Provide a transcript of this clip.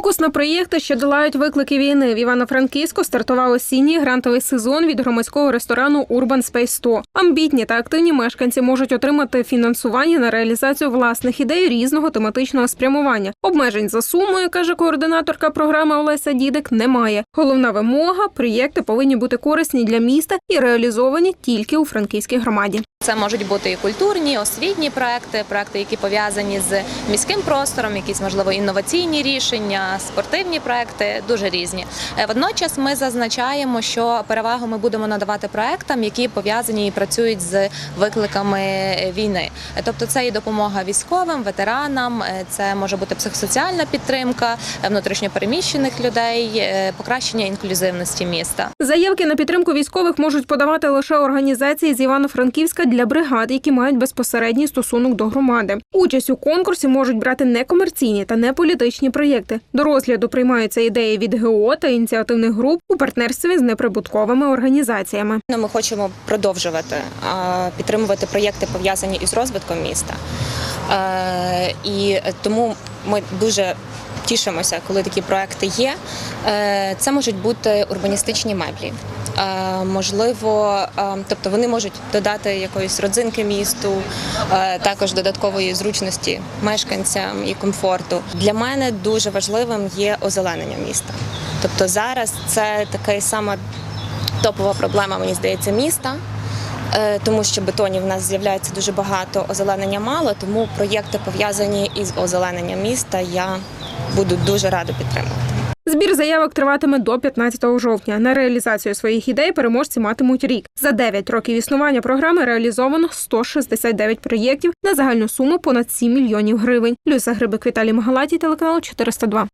Фокус на проєкти, що долають виклики війни. В Івано-Франківську стартував осінній грантовий сезон від громадського ресторану Urban Space 100. Амбітні та активні мешканці можуть отримати фінансування на реалізацію власних ідей різного тематичного спрямування. Обмежень за сумою, каже координаторка програми Олеся Дідик, немає. Головна вимога проєкти повинні бути корисні для міста і реалізовані тільки у франківській громаді. Це можуть бути і культурні, освітні проекти, проекти, які пов'язані з міським простором, якісь можливо інноваційні рішення, спортивні проекти, дуже різні. Е, Водночас ми зазначаємо, що перевагу ми будемо надавати проектам, які пов'язані і працюють з викликами війни. Е, Тобто, це і допомога військовим, ветеранам, е, це може бути психосоціальна підтримка внутрішньопереміщених людей, покращення інклюзивності міста. Заявки на підтримку військових можуть подавати лише організації з Івано-Франківська для бригад, які мають безпосередній стосунок до громади. Участь у конкурсі можуть брати некомерційні та неполітичні проєкти. До розгляду приймаються ідеї від ГО та ініціативних груп у партнерстві з неприбутковими організаціями. Ну, Ми хочемо продовжувати підтримувати проєкти пов'язані із розвитком міста. Е, І тому ми дуже тішимося, коли такі проекти є. Е, Це можуть бути урбаністичні меблі. Е, Можливо, е, тобто вони можуть додати якоїсь родзинки місту, також додаткової зручності мешканцям і комфорту. Для мене дуже важливим є озеленення міста. Тобто зараз це такий саме топова проблема, мені здається, міста. Тому що бетонів в нас з'являється дуже багато, озеленення мало, тому проєкти пов'язані із озелененням міста я буду дуже рада підтримувати. Збір заявок триватиме до 15 жовтня. На реалізацію своїх ідей переможці матимуть рік. За 9 років існування програми реалізовано 169 проєктів на загальну суму понад 7 мільйонів гривень. Люся Грибик Віталій Магалаті, телеканал 402.